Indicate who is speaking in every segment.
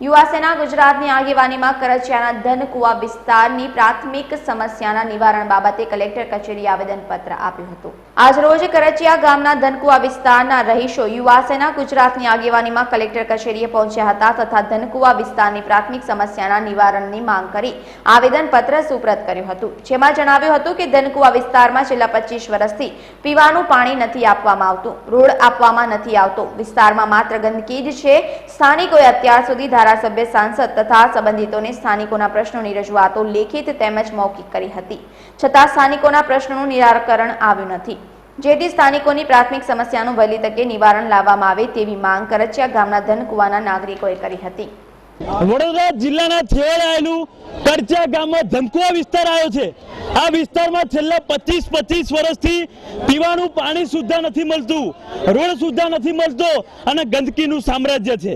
Speaker 1: યુવા ગુજરાતની આગેવાનીમાં કરજિયાના ધનકુવા વિસ્તારની પ્રાથમિક સમસ્યાના નિવારણ બાબતે કલેક્ટર કચેરી આવેદનપત્ર આપ્યું હતું. આજરોજ કરજિયા ગામના ધનકુવા વિસ્તારના રહીશો યુવા ગુજરાતની આગેવાનીમાં કલેક્ટર કચેરીએ પહોંચ્યા હતા તથા ધનકુવા વિસ્તારની પ્રાથમિક સમસ્યાના નિવારણની માંગ કરી આવેદનપત્ર સુપ્રત કર્યું હતું. જેમાં જણાવ્યું હતું કે ધનકુવા વિસ્તારમાં છેલ્લા પચીસ વર્ષથી પીવાનું પાણી નથી આપવામાં આવતું, રોડ આપવામાં નથી આવતો. વિસ્તારમાં માત્ર ગંદકી જ છે. સ્થાનિકોએ અત્યાર સુધી ધારાસભ્ય, સાંસદ તથા સંબંધિતોને સ્થાનિકોના પ્રશ્નોની રજૂઆતો લેખિત તેમજ મૌખિક કરી હતી. છતાં સ્થાનિકોના પ્રશ્નોનું નિરાકરણ આવ્યું નથી. જેથી સ્થાનિકોની પ્રાથમિક સમસ્યાનું વહેલી તકે નિવારણ લાવવામાં આવે તેવી માંગ કરચિયા ગામના ધનકુવાના નાગરિકોએ કરી હતી.
Speaker 2: વડોદરા જિલ્લાના છેવાડે આવેલું કરચા ગામમાં ધમકુવા વિસ્તાર આવ્યો છે. આ વિસ્તારમાં છેલ્લા પચીસ પચીસ વર્ષથી પીવાનું પાણી સુદ્ધા નથી મળતું, રોડ સુદ્ધા નથી મળતો અને ગંદકીનું સામ્રાજ્ય છે.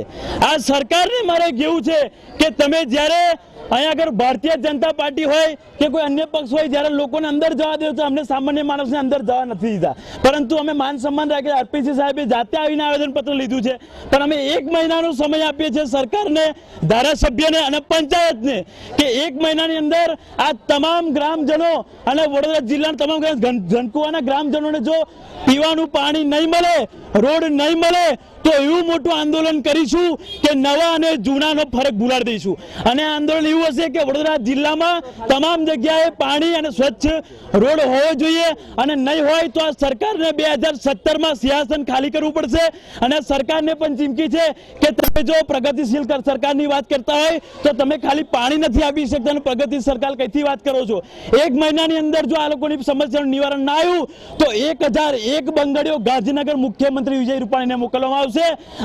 Speaker 2: આ સરકારને મારે કહેવું છે કે તમે જ્યારે અહીંયા આગળ ભારતીય જનતા પાર્ટી હોય કે કોઈ અન્ય પક્ષ હોય, જ્યારે લોકોને અંદર જવા દે તો અમને સામાન્ય માણસને અંદર જવા નથી દીધા. પરંતુ અમે માન સન્માન રાખીએ, આરપીસી સાહેબે જાતે આવીને આવેદનપત્ર લીધું છે. પણ અમે એક મહિનાનો સમય આપીએ છીએ સરકારને, ધારાસભ્યને અને પંચાયતને, કે એક મહિનાની અંદર આ તમામ ગ્રામજનો અને વડોદરા જિલ્લાના તમામ ધનકુવાના ગ્રામજનોને જો પીવાનું પાણી નહીં મળે, રોડ નહીં મળે તો એવું મોટું આંદોલન કરીશું કે નવા અને જૂનાનો ફરક ભૂલાડી દઈશું. અને આંદોલન એવું હશે કે વડોદરા જિલ્લામાં તમામ જગ્યાએ પાણી અને સ્વચ્છ રોડ હોવો જોઈએ અને નહીં હોય તો આ સરકારને બે હજાર સત્તરમાં સિંહાસન ખાલી કરવું પડશે. અને સરકારને પણ ચીમકી છે કે તમે જો પ્રગતિશીલ કર- સરકારની વાત કરતા હોય તો તમે ખાલી પાણી નથી આપી શકતા અને પ્રગતિ સરકાર કઈથી વાત કરો છો? એક મહિનાની અંદર જો આ લોકોની સમસ્યાનું નિવારણ ના આવ્યું, તો એક હજાર એક બંગડીઓ ગાંધીનગર મુખ્યમંત્રી વિજય રૂપાણીને મોકલવામાં આવશે.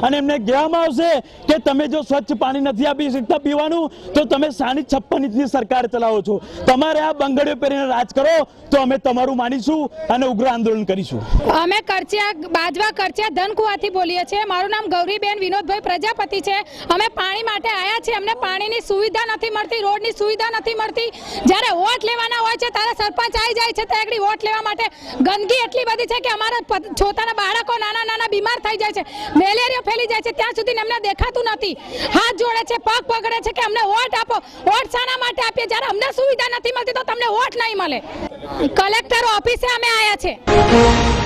Speaker 2: અને એમને કહેવામાં આવશે કે તમે જો સ્વચ્છ પાણી નથી આપી શકતા પીવાનું, તો તમે સાની છપ્પન ઇંચની સરકાર ચલાવો છો. તમારે આ બંગડીઓ પહેરીને રાજ કરો, તો અમે તમારું માનીશું અને ઉગ્ર આંદોલન કરીશું.
Speaker 3: અમે કરચિયા, બાજવા કરચિયા ધનકુવાથી બોલીએ છીએ. મારું નામ ગૌરીબેન વિનોદભાઈ પ્રજાપતિ છે. અમે પાણી માટે આવ્યા છીએ. અમને પાણીની સુવિધા નથી મળતી, રોડની સુવિધા નથી મળતી. જ્યારે વોટ લેવાના હોય છે, ત્યારે સરપંચ આવી જાય છે ત્યાં આગળ વોટ લેવા માટે ગંદકી એટલી બધી છે કે અમારા છોતાના બાળકો નાના નાના બીમાર થઈ જાય છે. મેલેરિયા ફેલી જાય છે. ત્યાં સુધી એમને દેખાતું નથી. હાથ જોડે છે, પગ પકડે છે કે અમને વોટ આપો. વોટ શાના માટે આપીએ? જ્યારે અમને સુવિધા નથી મળતી તો તમને વોટ નહીં મળે. કલેક્ટર, ઓફિસે અમે આવ્યા છે.